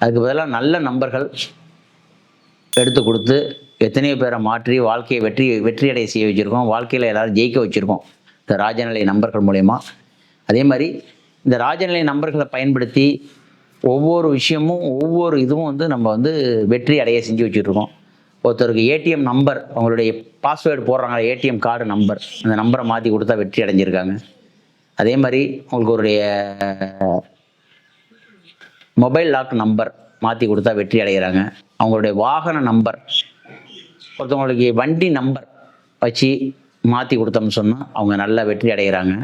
அதுக்கு பதிலாக நல்ல நம்பர்கள் எடுத்து கொடுத்து எத்தனையோ பேரை மாற்றி வாழ்க்கையை வெற்றி வெற்றி அடைய செய்ய வச்சுருக்கோம். வாழ்க்கையில் எல்லோரும் ஜெயிக்க வச்சுருக்கோம். இந்த ராஜநிலை நம்பர்கள் மூலயமா. அதே மாதிரி இந்த ராஜநிலை நம்பர்களை பயன்படுத்தி ஒவ்வொரு விஷயமும் ஒவ்வொரு இதுவும் வந்து நம்ம வந்து வெற்றி அடைய செஞ்சு வச்சுட்ருக்கோம் ஒருத்தருக்கு ஏடிஎம் நம்பர் அவங்களுடைய பாஸ்வேர்டு போடுறாங்க ஏடிஎம் கார்டு நம்பர் அந்த நம்பரை மாற்றி கொடுத்தா வெற்றி அடைஞ்சிருக்காங்க. அதே மாதிரி உங்களுக்கு ஒருடைய மொபைல் லாக் நம்பர் மாற்றி கொடுத்தா வெற்றி அடைகிறாங்க. அவங்களுடைய வாகன நம்பர் ஒருத்தவங்களுக்கு வண்டி நம்பர் வச்சு மாற்றி கொடுத்தோம்னு சொன்னால் அவங்க நல்லா வெற்றி அடைகிறாங்க.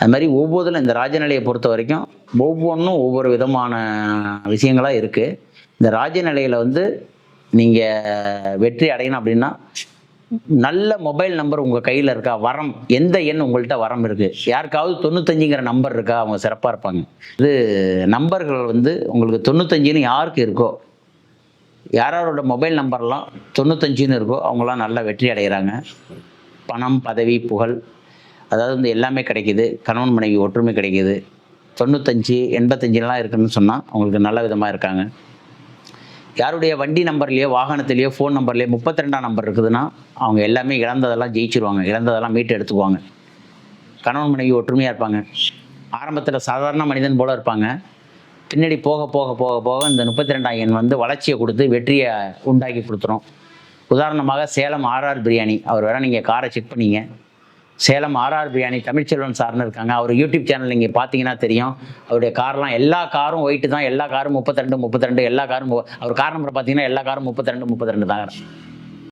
அது மாதிரி ஒவ்வொன்றில் இந்த ராஜநிலையை பொறுத்த வரைக்கும் ஒவ்வொன்றும் ஒவ்வொரு விதமான விஷயங்களாக இருக்குது இந்த ராஜநிலையில் வந்து நீங்கள் வெற்றி அடையணும் அப்படின்னா நல்ல மொபைல் நம்பர் உங்கள் கையில் இருக்கா? வரம். எந்த எண் உங்கள்கிட்ட வரம் இருக்குது யாருக்காவது தொண்ணூத்தஞ்சுங்கிற நம்பர் இருக்கா? அவங்க சிறப்பாக இருப்பாங்க. இது நம்பர்கள் வந்து உங்களுக்கு தொண்ணூத்தஞ்சுன்னு யாருக்கு இருக்கோ யாரோட மொபைல் நம்பர்லாம் தொண்ணூத்தஞ்சுன்னு இருக்கோ அவங்களாம் நல்லா வெற்றி அடைகிறாங்க. பணம் பதவி புகழ் அதாவது வந்து எல்லாமே கிடைக்குது. கணவன் மனைவி ஒற்றுமை கிடைக்குது. தொண்ணூத்தஞ்சு எண்பத்தஞ்சுலாம் இருக்குன்னு சொன்னால் அவங்களுக்கு நல்ல விதமாக இருக்காங்க. யாருடைய வண்டி நம்பர்லேயோ வாகனத்திலேயோ ஃபோன் நம்பர்லேயோ முப்பத்தி ரெண்டாம் நம்பர் இருக்குதுன்னா அவங்க எல்லாமே இழந்ததெல்லாம் ஜெயிச்சிருவாங்க. இழந்ததெல்லாம் மீட்டு எடுத்துக்குவாங்க. கணவன் மனைவி ஒற்றுமையாக இருப்பாங்க. ஆரம்பத்தில் சாதாரண மனிதன் போல இருப்பாங்க. பின்னாடி போக போக போக போக இந்த முப்பத்தி ரெண்டாம் எண் வந்து வளர்ச்சியை கொடுத்து வெற்றியை உண்டாக்கி கொடுத்துரும். உதாரணமாக சேலம் ஆர்ஆர் பிரியாணி. அவர் வேணால் நீங்கள் காரை செக் பண்ணீங்க. சேலம் ஆர்ஆர் பிரியாணி தமிழ்ச்செல்வன் சார்னு இருக்காங்க. அவர் யூடியூப் சேனல் நீங்கள் பார்த்தீங்கன்னா தெரியும். அவருடைய கார்லாம் எல்லா காரும் ஒயிட்டு தான். எல்லா காரும் முப்பத்தி ரெண்டு முப்பத்தி ரெண்டு எல்லா காரும் அவர் கார் நம்பர் பார்த்தீங்கன்னா எல்லா காரும் முப்பத்தி ரெண்டு முப்பத்தி ரெண்டு தான்.